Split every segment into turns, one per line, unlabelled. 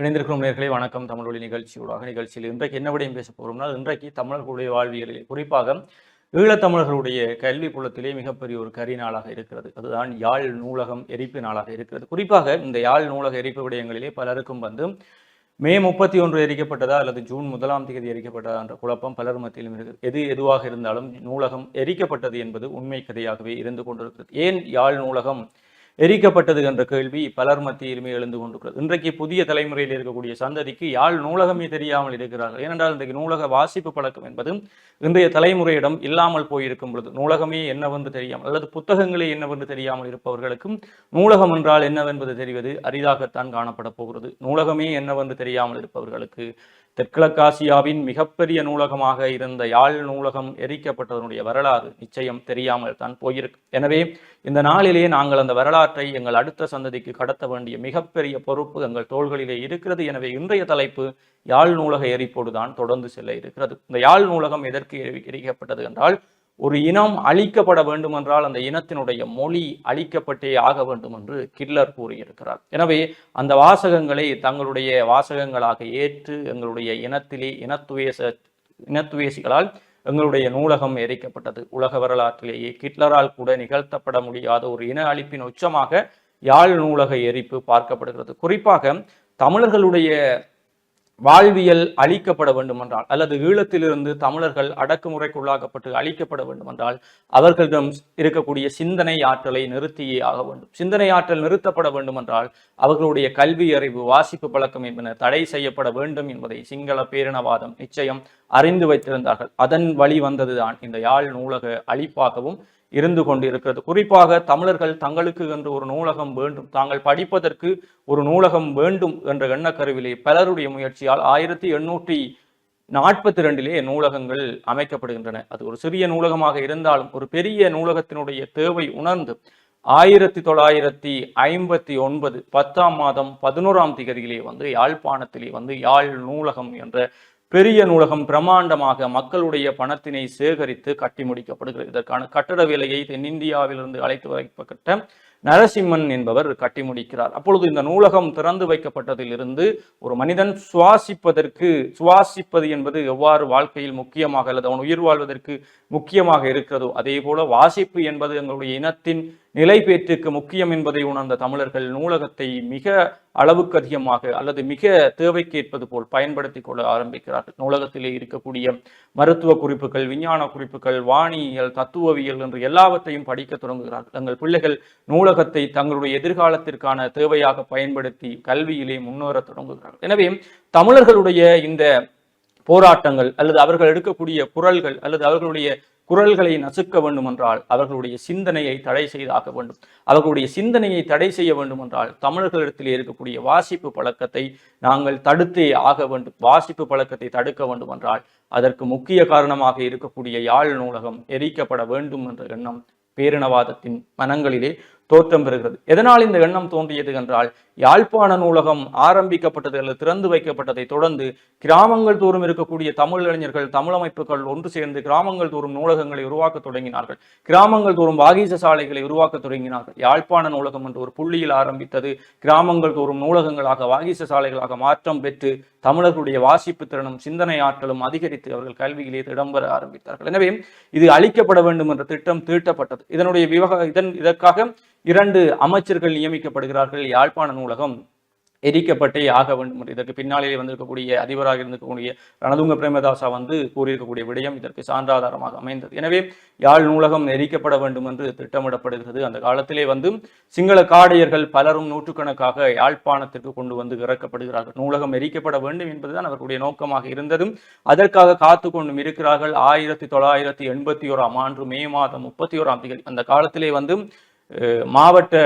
இணைந்திருக்கும் நேர்களை. வணக்கம். தமிழொலி நிகழ்ச்சியூடாக நிகழ்ச்சியில் இன்றைக்கு என்ன விடையும் பேச போகிறோம்னா இன்றைக்கு தமிழர்களுடைய வாழ்வியலில் குறிப்பாக ஈழத்தமிழர்களுடைய கல்வி புலத்திலே மிகப்பெரிய ஒரு கரி நாளாக இருக்கிறது. அதுதான் யாழ் நூலகம் எரிப்பு நாளாக இருக்கிறது. குறிப்பாக இந்த யாழ் நூலக எரிப்பு விடயங்களிலே பலருக்கும் வந்து மே முப்பத்தி ஒன்று எரிக்கப்பட்டதா அல்லது ஜூன் முதலாம் தேதி எரிக்கப்பட்டதா என்ற குழப்பம் பலர் மத்தியிலும் இருக்குது எது எதுவாக இருந்தாலும் நூலகம் எரிக்கப்பட்டது என்பது உண்மை கதையாகவே இருந்து கொண்டிருக்கிறது. ஏன் யாழ் நூலகம் எரிக்கப்பட்டது என்ற கேள்வி பலர் மத்தியிலுமே எழுந்து கொண்டிருக்கிறது. இன்றைக்கு புதிய தலைமுறையில் இருக்கக்கூடிய சந்ததிக்கு யாழ் நூலகமே தெரியாமல் இருக்கிறார்கள். ஏனென்றால் இன்றைக்கு நூலக வாசிப்பு பழக்கம் என்பது இன்றைய தலைமுறையிடம் இல்லாமல் போயிருக்கும் பொழுது நூலகமே என்னவென்று தெரியாமல் அல்லது புத்தகங்களே என்னவென்று தெரியாமல் இருப்பவர்களுக்கும் நூலகம் என்றால் என்னவென்பது தெரிவது அரிதாகத்தான் காணப்பட போகிறது. நூலகமே என்னவென்று தெரியாமல் இருப்பவர்களுக்கு தெற்கிழக்காசியாவின் மிகப்பெரிய நூலகமாக இருந்த யாழ் நூலகம் எரிக்கப்பட்டதனுடைய வரலாறு நிச்சயம் தெரியாமல் தான் போயிருக்கு. எனவே இந்த நாளிலே நாங்கள் அந்த வரலாற்றை எங்கள் அடுத்த சந்ததிக்கு கடத்த வேண்டிய மிகப்பெரிய பொறுப்பு எங்கள் தோள்களிலே இருக்கிறது. எனவே இன்றைய தலைப்பு யாழ் நூலக எரிப்போடு தான் தொடர்ந்து செல்ல இருக்கிறது. இந்த யாழ் நூலகம் எதற்கு எரி- எரிக்கப்பட்டது என்றால் ஒரு இனம் அழிக்கப்பட வேண்டுமென்றால் அந்த இனத்தினுடைய மொழி அழிக்கப்பட்டே ஆக வேண்டும் என்று கில்லர் கூறியிருக்கிறார். எனவே அந்த வாசகங்களை தங்களுடைய வாசகங்களாக ஏற்று எங்களுடைய இனத்திலே இனத்துவேச இனத்துவேசிகளால் எங்களுடைய நூலகம் எரிக்கப்பட்டது. உலக வரலாற்றிலேயே கிட்லரால் கூட நிகழ்த்தப்பட முடியாத ஒரு இன அழிப்பின் உச்சமாக யாழ் நூலக எரிப்பு பார்க்கப்படுகிறது. குறிப்பாக தமிழர்களுடைய வாழ்வியல் அழிக்கப்பட வேண்டுமென்றால் அல்லது ஈழத்திலிருந்து தமிழர்கள் அடக்குமுறைக்குள்ளாக்கப்பட்டு அழிக்கப்பட வேண்டுமென்றால் அவர்களிடம் இருக்கக்கூடிய சிந்தனை ஆற்றலை நிறுத்தியே ஆக வேண்டும். சிந்தனை ஆற்றல் நிறுத்தப்பட வேண்டுமென்றால் அவர்களுடைய கல்வி அறிவு வாசிப்பு பழக்கம் என்பன தடை செய்யப்பட வேண்டும் என்பதை சிங்கள பேரினவாதம் நிச்சயம் அறிந்து வைத்திருந்தார்கள். அதன் வழி வந்ததுதான் இந்த யாழ் நூலக அழிப்பாகவும் இருந்து கொண்டிருக்கிறது. குறிப்பாக தமிழர்கள் தங்களுக்கு என்று ஒரு நூலகம் வேண்டும் தாங்கள் படிப்பதற்கு ஒரு நூலகம் வேண்டும் என்ற எண்ணக்கருவிலே பலருடைய முயற்சியால் ஆயிரத்தி எண்ணூற்றி நாற்பத்தி ரெண்டிலே நூலகங்கள் அமைக்கப்படுகின்றன. அது ஒரு சிறிய நூலகமாக இருந்தாலும் ஒரு பெரிய நூலகத்தினுடைய தேவை உணர்ந்து ஆயிரத்தி தொள்ளாயிரத்தி ஐம்பத்தி ஒன்பது பத்தாம் மாதம் பதினோராம் திகதியிலே வந்து யாழ்ப்பாணத்திலே வந்து யாழ் நூலகம் என்ற பெரிய நூலகம் பிரமாண்டமாக மக்களுடைய பணத்தினை சேகரித்து கட்டி முடிக்கப்படுகிறது. இதற்கான கட்டட வேலையை தென்னிந்தியாவிலிருந்து அழைத்து வைக்கப்பட்ட நரசிம்மன் என்பவர் கட்டி முடிக்கிறார். அப்பொழுது இந்த நூலகம் திறந்து வைக்கப்பட்டதிலிருந்து ஒரு மனிதன் சுவாசிப்பதற்கு சுவாசிப்பது என்பது எவ்வாறு வாழ்க்கையில் முக்கியமாக அல்லது அவன் உயிர் வாழ்வதற்கு முக்கியமாக இருக்கிறதோ அதே போல வாசிப்பு என்பது எங்களுடைய இனத்தின் நிலைப்பேற்றுக்கு முக்கியம் என்பதை உணர்ந்த தமிழர்கள் நூலகத்தை மிக அளவுக்கு அதிகமாக அல்லது மிக தேவைக்கேற்பது போல் பயன்படுத்திக் கொள்ள ஆரம்பிக்கிறார்கள். நூலகத்திலே இருக்கக்கூடிய மருத்துவ குறிப்புகள் விஞ்ஞான குறிப்புகள் வானியல் தத்துவவியல் என்று எல்லாவற்றையும் படிக்க தொடங்குகிறார்கள். தங்கள் பிள்ளைகள் நூலகத்தை தங்களுடைய எதிர்காலத்திற்கான தேவையாக பயன்படுத்தி கல்வியிலே முன்னேற தொடங்குகிறார்கள். எனவே தமிழர்களுடைய இந்த போராட்டங்கள் அல்லது அவர்கள் எடுக்கக்கூடிய குரல்கள் அல்லது அவர்களுடைய குரல்களை நசுக்க வேண்டுமென்றால் அவர்களுடைய சிந்தனையை தடை செய்தாக வேண்டும். அவர்களுடைய சிந்தனையை தடை செய்ய வேண்டுமென்றால் தமிழர்களிடத்திலே இருக்கக்கூடிய வாசிப்பு பழக்கத்தை நாங்கள் தடுத்தே ஆக வேண்டும். வாசிப்பு பழக்கத்தை தடுக்க வேண்டுமென்றால் அதற்கு முக்கிய காரணமாக இருக்கக்கூடிய யாழ் நூலகம் எரிக்கப்பட வேண்டும் என்ற எண்ணம் பேரினவாதத்தின் மனங்களிலே தோற்றம் பெறுகிறது. எதனால் இந்த எண்ணம் தோன்றியது என்றால் யாழ்ப்பாண நூலகம் ஆரம்பிக்கப்பட்டது அல்லது திறந்து வைக்கப்பட்டதை தொடர்ந்து கிராமங்கள் தோறும் இருக்கக்கூடிய தமிழ் இளைஞர்கள் தமிழ் அமைப்புகள் ஒன்று சேர்ந்து கிராமங்கள் தோறும் நூலகங்களை உருவாக்க தொடங்கினார்கள். கிராமங்கள் தோறும் வாகீச சாலைகளை உருவாக்க தொடங்கினார்கள். யாழ்ப்பாண நூலகம் என்று ஒரு புள்ளியில் ஆரம்பித்தது கிராமங்கள் தோறும் நூலகங்களாக வாகீச சாலைகளாக மாற்றம் பெற்று தமிழர்களுடைய வாசிப்பு திறனும் சிந்தனை ஆற்றலும் அதிகரித்து அவர்கள் கல்வியிலே இடம்பெற ஆரம்பித்தார்கள். எனவே இது அளிக்கப்பட வேண்டும் என்ற திட்டம் தீட்டப்பட்டது. இதனுடைய விவக இதன் இதற்காக இரண்டு அமைச்சர்கள் நியமிக்கப்படுகிறார்கள் யாழ்ப்பாண நூலகம் உலகம் எரிக்கப்பட்டே ஆக வேண்டும். என்று இதற்கு பின்னாலே வந்திருக்கக்கூடிய அதிபராக இருந்திருக்கக்கூடிய ரணதுங்க பிரேமதாசா வந்து கூறியிருக்கக்கூடிய விடயம் இதற்கு சான்றாதாரமாக அமைந்தது. எனவே யாழ் நூலகம் எரிக்கப்பட வேண்டும் என்று திட்டமிடப்படுகிறது. அந்த காலத்திலே வந்து சிங்கள காடையர்கள் பலரும் நூற்றுக்கணக்காக யாழ்ப்பாணத்திற்கு கொண்டு வந்து இறக்கப்படுகிறார்கள். நூலகம் எரிக்கப்பட வேண்டும் என்பதுதான் அவர்களுடைய நோக்கமாக இருந்ததும் அதற்காக காத்து கொண்டும் இருக்கிறார்கள். ஆயிரத்தி தொள்ளாயிரத்தி எண்பத்தி ஓராம் ஆண்டு மே மாதம் முப்பத்தி ஓராம் தேதி. அந்த காலத்திலே வந்து மாவட்ட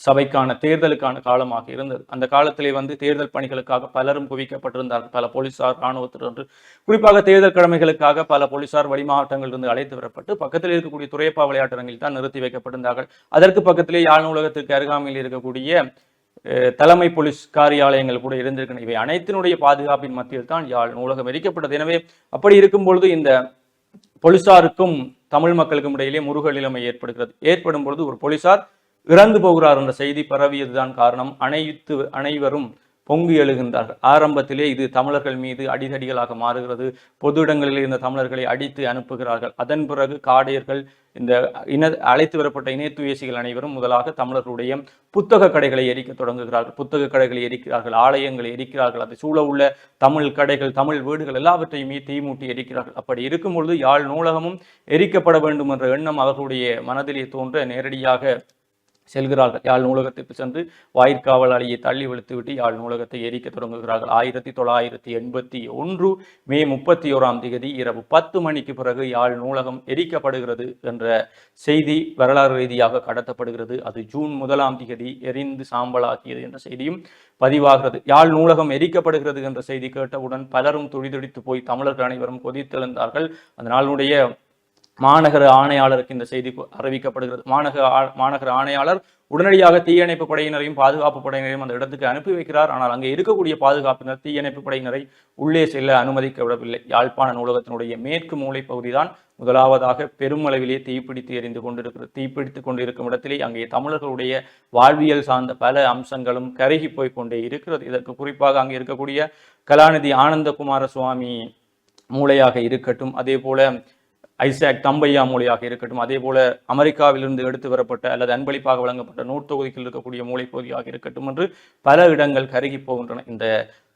சபைக்கான தேர்தலுக்கான காலமாக இருந்தது. அந்த காலத்திலே வந்து தேர்தல் பணிகளுக்காக பலரும் குவிக்கப்பட்டிருந்தார்கள். பல போலீசார் இராணுவத்திலிருந்து குறிப்பாக தேர்தல் கடமைகளுக்காக பல போலீசார் வெளிமாவட்டங்களிலிருந்து அழைத்து வரப்பட்டு பக்கத்தில் இருக்கக்கூடிய துறையப்பா விளையாட்டரங்கில் தான் நிறுத்தி வைக்கப்பட்டிருந்தார்கள். அதற்கு பக்கத்திலே யாழ் நூலகத்திற்கு அருகாமையில் இருக்கக்கூடிய அஹ், தலைமை போலீஸ் காரியாலயங்கள் கூட இருந்திருக்கின்றன. இவை அனைத்தினுடைய பாதுகாப்பின் மத்தியில் தான் யாழ் நூலகம் எரிக்கப்பட்டது. எனவே அப்படி இருக்கும் பொழுது இந்த போலீசாருக்கும் தமிழ் மக்களுக்கும் இடையிலே முருகல் நிலைமை ஏற்படுகிறது. ஏற்படும் பொழுது ஒரு போலீசார் இறந்து போகிறார் என்ற செய்தி பரவியதுதான் காரணம். அனைத்து அனைவரும் பொங்கி எழுகின்றார்கள். ஆரம்பத்திலே இது தமிழர்கள் மீது அடிதடிகளாக மாறுகிறது. பொது இடங்களில் இருந்த தமிழர்களை அடித்து அனுப்புகிறார்கள். அதன் பிறகு காடையர்கள் இந்த இன அழைத்து வரப்பட்ட இணைத்துவேசிகள் அனைவரும் முதலாக தமிழர்களுடைய புத்தக கடைகளை எரிக்க தொடங்குகிறார்கள். புத்தக கடைகளை எரிக்கிறார்கள் ஆலயங்களை எரிக்கிறார்கள் அதை சூழ உள்ள தமிழ் கடைகள் தமிழ் வீடுகள் எல்லாவற்றையுமே தீமூட்டி எரிக்கிறார்கள். அப்படி இருக்கும் பொழுது யாழ் நூலகமும் எரிக்கப்பட வேண்டும் என்ற எண்ணம் அவர்களுடைய மனதிலே தோன்ற நேரடியாக செல்கிறார்கள். யாழ் நூலகத்துக்கு சென்று வாயிற்காவல் அலையை தள்ளி விழுத்துவிட்டு யாழ் நூலகத்தை எரிக்க தொடங்குகிறார்கள். ஆயிரத்தி தொள்ளாயிரத்தி எண்பத்தி ஒன்று மே முப்பத்தி ஓராம் தேதி இரவு பத்து மணிக்கு பிறகு யாழ் நூலகம் எரிக்கப்படுகிறது என்ற செய்தி வரலாறு ரீதியாக கடத்தப்படுகிறது. அது ஜூன் முதலாம் தேதி எரிந்து சாம்பலாக்கியது என்ற செய்தியும் பதிவாகிறது. யாழ் நூலகம் எரிக்கப்படுகிறது என்ற செய்தி கேட்டவுடன் பலரும் துடிதுடித்து போய் தமிழர்கள் அனைவரும் கொதித்தெழுந்தார்கள். அந்த நாளுடைய மாநகர ஆணையாளருக்கு இந்த செய்தி அறிவிக்கப்படுகிறது. மாநகர ஆ- மாநகர ஆணையாளர் உடனடியாக தீயணைப்பு படையினரையும் பாதுகாப்பு படையினரையும் அந்த இடத்துக்கு அனுப்பி வைக்கிறார். ஆனால் அங்கே இருக்கக்கூடிய பாதுகாப்பினர் தீயணைப்பு படையினரை உள்ளே செல்ல அனுமதிக்க விடவில்லை. யாழ்ப்பாண நூலகத்தினுடைய மேற்கு மூலை பகுதிதான் முதலாவதாக பெருமளவிலே தீப்பிடித்து எரிந்து கொண்டிருக்கிறது. தீப்பிடித்து கொண்டிருக்கும் இடத்திலே அங்கே தமிழர்களுடைய வாழ்வியல் சார்ந்த பல அம்சங்களும் கருகி போய் கொண்டே இருக்கிறது. இதற்கு குறிப்பாக அங்கே இருக்கக்கூடிய கலாநிதி ஆனந்தகுமார சுவாமி மூளையாக இருக்கட்டும். அதே போல ஐசாக் தம்பையா மூலையாக இருக்கட்டும். அதே போல அமெரிக்காவிலிருந்து எடுத்து வரப்பட்ட அல்லது அன்பளிப்பாக வழங்கப்பட்ட நூற்தொகுதியில் இருக்கக்கூடிய மூளைப்பகுதியாக இருக்கட்டும் என்று பல இடங்கள் கருகி போகின்றன. இந்த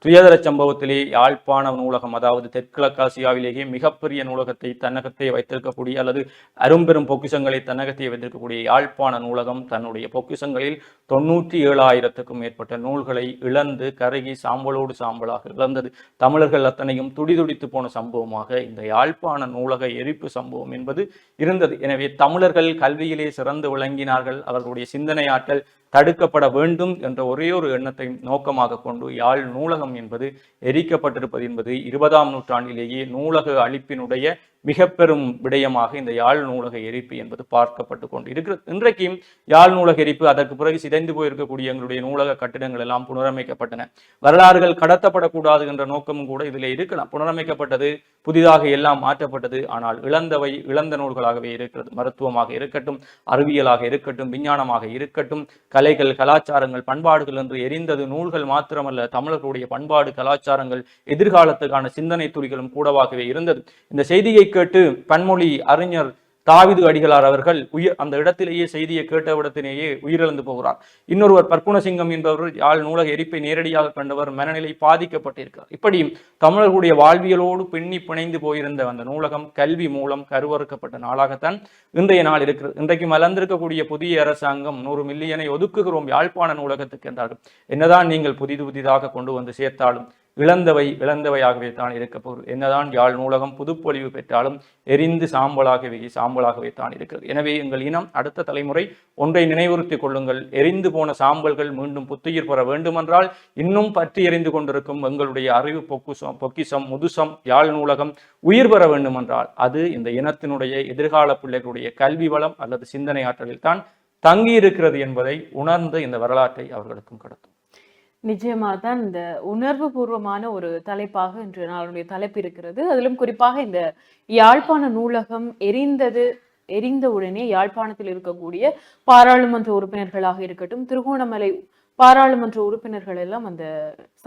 துயதர சம்பவத்திலே யாழ்ப்பாண நூலகம் அதாவது தெற்கிழக்காசியாவிலேயே மிகப்பெரிய நூலகத்தை தன்னகத்தை வைத்திருக்கக்கூடிய அல்லது அரும்பெரும் பொக்கிஷங்களை தன்னகத்தை வைத்திருக்கக்கூடிய யாழ்ப்பாண நூலகம் தன்னுடைய பொக்கிஷங்களில் தொண்ணூற்றி ஏழாயிரத்துக்கும் மேற்பட்ட நூல்களை இழந்து கருகி சாம்பலோடு சாம்பலாக இழந்தது. தமிழர்கள் அத்தனையும் துடிதுடித்து போன சம்பவமாக இந்த யாழ்ப்பாண நூலக எரிப்பு சம்பவம் என்பது இருந்தது. எனவே தமிழர்கள் கல்வியிலே சிறந்து விளங்கினார்கள். அவர்களுடைய சிந்தனை ஆற்றல் தடுக்கப்பட வேண்டும் என்ற ஒரே ஒரு எண்ணத்தை நோக்கமாக கொண்டு யாழ் நூலகம் என்பது எரிக்கப்பட்டிருப்பது என்பது இருபதாம் நூற்றாண்டிலேயே நூலக அழிப்பினுடைய மிக பெரும் விடயமாக இந்த யாழ் நூலக எரிப்பு என்பது பார்க்கப்பட்டு கொண்டு இருக்கிறது இன்றைக்கும் யாழ் நூலக எரிப்பு அதற்கு பிறகு சிதைந்து போயிருக்கக்கூடிய எங்களுடைய நூலக கட்டிடங்கள் எல்லாம் புனரமைக்கப்பட்டன. வரலாறுகள் கடத்தப்படக்கூடாது என்ற நோக்கமும் கூட இதில் இருக்கலாம். புனரமைக்கப்பட்டது புதிதாக எல்லாம் மாற்றப்பட்டது ஆனால் இழந்தவை இழந்த நூல்களாகவே இருக்கிறது. மருத்துவமாக இருக்கட்டும் அறிவியலாக இருக்கட்டும் விஞ்ஞானமாக இருக்கட்டும் கலைகள் கலாச்சாரங்கள் பண்பாடுகள் என்று எரிந்தது நூல்கள் மாத்திரமல்ல தமிழர்களுடைய பண்பாடு கலாச்சாரங்கள் எதிர்காலத்துக்கான சிந்தனை துளிகளும் கூடவாகவே இருந்தது. இந்த செய்தியை கேட்டு பன்மொழி அறிஞர் தாவிது அடிகளார் அவர்கள் உயிர் அந்த இடத்திலேயே செய்தியை கேட்ட இடத்திலேயே உயிரிழந்து போகிறார். இன்னொருவர் பர்க்குணசிங்கம் என்பவர் யாழ் நூலக எரிப்பை நேரடியாக கண்டவர் மனநிலை பாதிக்கப்பட்டிருக்கிறார். இப்படி தமிழர்களுடைய வாழ்வியலோடு பின்னி பிணைந்து போயிருந்த அந்த நூலகம் கல்வி மூலம் கருவறுக்கப்பட்ட நாளாகத்தான் இன்றைய நாள் இருக்கிறது. இன்றைக்கு மலர்ந்திருக்கக்கூடிய புதிய அரசாங்கம் நூறு மில்லியனை ஒதுக்குகிறோம் யாழ்ப்பாண நூலகத்துக்கு என்றார்கள் என்னதான் நீங்கள் புதிது புதிதாக கொண்டு வந்து சேர்த்தாலும் இழந்தவை இழந்தவையாகவே தான் இருக்க என்னதான் யாழ் நூலகம் புதுப்பொழிவு பெற்றாலும் எரிந்து சாம்பலாகவே சாம்பலாகவே தான் இருக்கிறது. எனவே எங்கள் இனம் அடுத்த தலைமுறை ஒன்றை நினைவுறுத்திக் கொள்ளுங்கள். எரிந்து போன சாம்பல்கள் மீண்டும் புத்துயிர் பெற வேண்டுமென்றால் இன்னும் பற்றி எரிந்து கொண்டிருக்கும் எங்களுடைய அறிவு பொக்குசம் பொக்கிசம் முதுசம் யாழ் நூலகம் உயிர் பெற வேண்டுமென்றால் அது இந்த இனத்தினுடைய எதிர்கால பிள்ளைகளுடைய கல்வி வளம் அல்லது சிந்தனை ஆற்றலில் தான் தங்கி இருக்கிறது என்பதை உணர்ந்த இந்த வரலாற்றை அவர்களுக்கும் கடத்தும்.
நிச்சயமாக தான் இந்த உணர்வு பூர்வமான ஒரு தலைப்பாக இன்று நாளுடைய தலைப்பு இருக்கிறது. அதிலும் குறிப்பாக இந்த யாழ்ப்பாண நூலகம் எரிந்தது எரிந்த உடனே யாழ்ப்பாணத்தில் இருக்கக்கூடிய பாராளுமன்ற உறுப்பினர்களாக இருக்கட்டும் திருகோணமலை பாராளுமன்ற உறுப்பினர்கள் எல்லாம் அந்த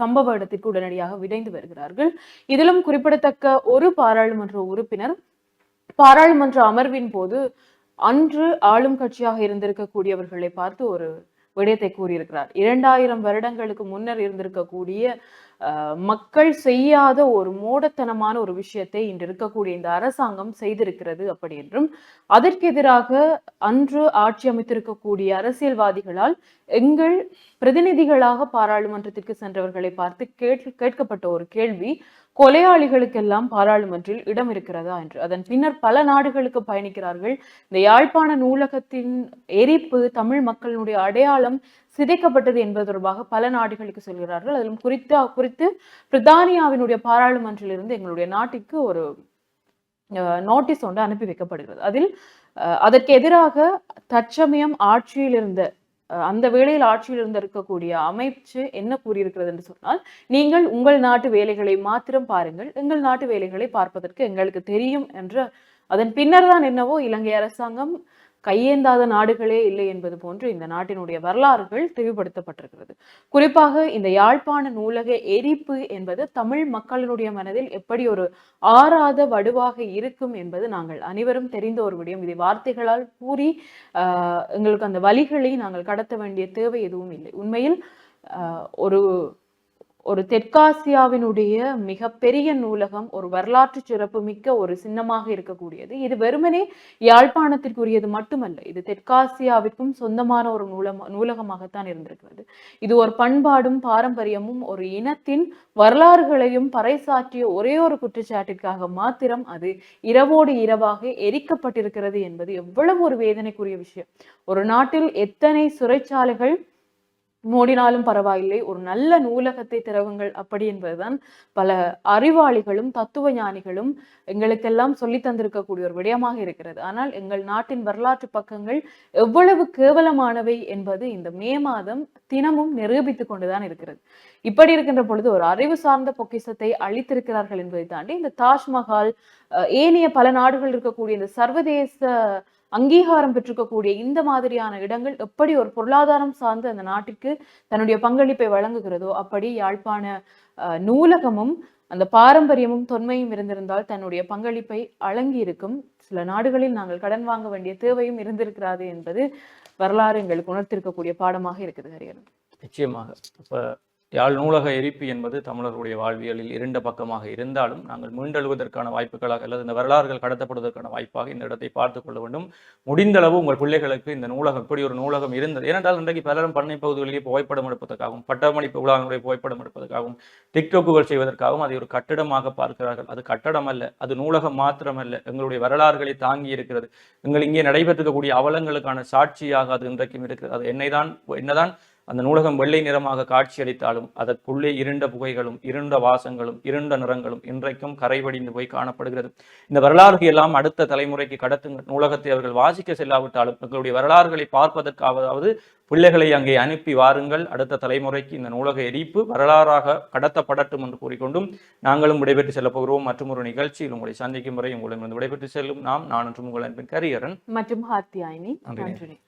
சம்பவ இடத்திற்கு உடனடியாக விரைந்து வருகிறார்கள். இதிலும் குறிப்பிடத்தக்க ஒரு பாராளுமன்ற உறுப்பினர் பாராளுமன்ற அமர்வின் போது அன்று ஆளும் கட்சியாக இருந்திருக்கக்கூடியவர்களை பார்த்து ஒரு விடயத்தை கூறியிருக்கிறார். இரண்டாயிரம் வருடங்களுக்கு முன்னர் இருந்திருக்கக்கூடிய மக்கள் செய்யாத ஒரு மூடத்தனமான ஒரு விஷயத்தை இன்று இருக்கக்கூடிய இந்த அரசாங்கம் செய்திருக்கிறது அப்படி என்றும் அதற்கு எதிராக அன்று ஆட்சி அமைத்திருக்கக்கூடிய அரசியல்வாதிகளால் எங்கள் பிரதிநிதிகளாக பாராளுமன்றத்திற்கு சென்றவர்களை பார்த்து கேட் கேட்கப்பட்ட ஒரு கேள்வி கொலையாளிகளுக்கெல்லாம் பாராளுமன்றில் இடம் இருக்கிறதா என்று. அதன் பின்னர் பல நாடுகளுக்கு பயணிக்கிறார்கள். இந்த யாழ்ப்பாண நூலகத்தின் எரிப்பு தமிழ் மக்களினுடைய அடையாளம் சிதைக்கப்பட்டது என்பது தொடர்பாக பல நாடுகளுக்கு சொல்கிறார்கள். அதிலும் குறித்து குறித்து பிரித்தானியாவினுடைய பாராளுமன்றிலிருந்து எங்களுடைய நாட்டிற்கு ஒரு நோட்டீஸ் ஒன்று அனுப்பி வைக்கப்படுகிறது. அதில் அதற்கு எதிராக தற்சமயம் ஆட்சியில் இருந்த அஹ், அந்த வேளையில் ஆட்சியில் இருந்த இருக்கக்கூடிய அமைச்சு என்ன கூறியிருக்கிறது என்று சொன்னால் நீங்கள் உங்கள் நாட்டு வேலைகளை மாத்திரம் பாருங்கள். எங்கள் நாட்டு வேலைகளை பார்ப்பதற்கு எங்களுக்கு தெரியும் என்று அதன் பின்னர் தான் என்னவோ இலங்கை அரசாங்கம் கையேந்தாத நாடுகளே இல்லை என்பது போன்று இந்த நாட்டினுடைய வரலாறுகள் தெளிவுபடுத்தப்பட்டிருக்கிறது. குறிப்பாக இந்த யாழ்ப்பாண நூலக எரிப்பு என்பது தமிழ் மக்களினுடைய மனதில் எப்படி ஒரு ஆறாத வடுவாக இருக்கும் என்பது நாங்கள் அனைவரும் தெரிந்த ஒரு விடயம். இதை வார்த்தைகளால் கூறி எங்களுக்கு அந்த வழிகளை நாங்கள் கடத்த வேண்டிய தேவை எதுவும் இல்லை. உண்மையில் ஒரு ஒரு தெற்காசியாவினுடைய மிகப்பெரிய நூலகம் ஒரு வரலாற்று சிறப்புமிக்க ஒரு சின்னமாக இருக்கக்கூடியது. இது வெறுமனே யாழ்ப்பாணத்திற்குரியது மட்டுமல்ல இது தெற்காசியாவிற்கும் சொந்தமான ஒரு நூலம் நூலகமாகத்தான் இருந்திருக்கிறது. இது ஒரு பண்பாடும் பாரம்பரியமும் ஒரு இனத்தின் வரலாறுகளையும் பறைசாற்றிய ஒரே ஒரு குற்றச்சாட்டிற்காக மாத்திரம் அது இரவோடு இரவாக எரிக்கப்பட்டிருக்கிறது என்பது எவ்வளவு ஒரு வேதனைக்குரிய விஷயம். ஒரு நாட்டில் எத்தனை சிறைச்சாலைகள் மூடினாலும் பரவாயில்லை. ஒரு நல்ல நூலகத்தை திறவுங்கள் அப்படி என்பதுதான் பல அறிவாளிகளும் தத்துவ ஞானிகளும் எங்களுக்கெல்லாம் சொல்லி தந்திருக்கக்கூடிய ஒரு விடயமாக இருக்கிறது. ஆனால் எங்கள் நாட்டின் வரலாற்று பக்கங்கள் எவ்வளவு கேவலமானவை என்பது இந்த மே மாதம் தினமும் நிரூபித்துக் கொண்டுதான் இருக்கிறது. இப்படி இருக்கின்ற பொழுது ஒரு அறிவு சார்ந்த பொக்கிஷத்தை அளித்திருக்கிறார்கள் என்பதை தாண்டி இந்த தாஜ்மஹால் ஏனைய பல நாடுகள் இருக்கக்கூடிய இந்த சர்வதேச அங்கீகாரம் பெற்றுக்கக்கூடிய இந்த மாதிரியான இடங்கள் எப்படி ஒரு பொருளாதாரம் சார்ந்து அந்த நாட்டிற்கு தன்னுடைய பங்களிப்பை வழங்குகிறதோ அப்படி யாழ்ப்பாண அஹ், நூலகமும் அந்த பாரம்பரியமும் தொன்மையும் இருந்திருந்தால் தன்னுடைய பங்களிப்பை அழங்கி இருக்கும் சில நாடுகளில் நாங்கள் கடன் வாங்க வேண்டிய தேவையும் இருந்திருக்கிறாது என்பது வரலாறு எங்களுக்கு உணர்த்திருக்கக்கூடிய பாடமாக இருக்குது ஹரிஹரன்.
நிச்சயமாக. இப்போ யாழ் நூலக எரிப்பு என்பது தமிழர்களுடைய வாழ்வியலில் இருண்ட பக்கமாக இருந்தாலும் நாங்கள் மீண்டெழுவதற்கான வாய்ப்புகளாக அல்லது இந்த வரலாறுகள் கடத்தப்படுவதற்கான வாய்ப்பாக இந்த இடத்தை பார்த்து கொள்ள வேண்டும். முடிந்தளவு உங்கள் பிள்ளைகளுக்கு இந்த நூலகம் இப்படி ஒரு நூலகம் இருந்தது. ஏனென்றால் இன்றைக்கு பலரும் பண்ணை பகுதிகளிலே புகைப்படம் எடுப்பதற்காகவும் பட்டமளிப்பு விழாவினுடைய புகைப்படம் எடுப்பதற்காகவும் டிக்டாக்குகள் செய்வதற்காகவும் அதை ஒரு கட்டிடமாக பார்க்கிறார்கள். அது கட்டடம் அல்ல அது நூலகம் மாத்திரமல்ல. எங்களுடைய வரலாறுகளை தாங்கி இருக்கிறது. எங்கள் இங்கே நடைபெற்றிருக்கக்கூடிய அவலங்களுக்கான சாட்சியாக அது இன்றைக்கும் இருக்கிறது. அது என்னை தான் என்னதான் அந்த நூலகம் வெள்ளை நிறமாக காட்சியளித்தாலும் அதற்குள்ளே இருண்ட புகைகளும் இருண்ட வாசங்களும் இருண்ட நிறங்களும் இன்றைக்கும் கரைவடிந்து போய் காணப்படுகிறது. இந்த வரலாறுகள் எல்லாம் அடுத்த தலைமுறைக்கு கடத்துங்க. நூலகத்தை அவர்கள் வாசிக்க செல்லாவிட்டாலும் எங்களுடைய வரலாறுகளை பார்ப்பதற்காவது பிள்ளைகளை அங்கே அனுப்பி வாருங்கள். அடுத்த தலைமுறைக்கு இந்த நூலக எரிப்பு வரலாறாக கடத்தப்படட்டும் என்று கூறிக்கொண்டும் நாங்களும் விடைபெற்று செல்லப் போகிறோம். மற்றும் ஒரு நிகழ்ச்சியில் உங்களை சந்திக்கும் வரை உங்களிடம் விடைபெற்று செல்லும் நாம். நான் மற்றும் உங்கள் அன்பின் கரியரன்.
மற்றும் ஹாத்தியாயினி. நன்றி.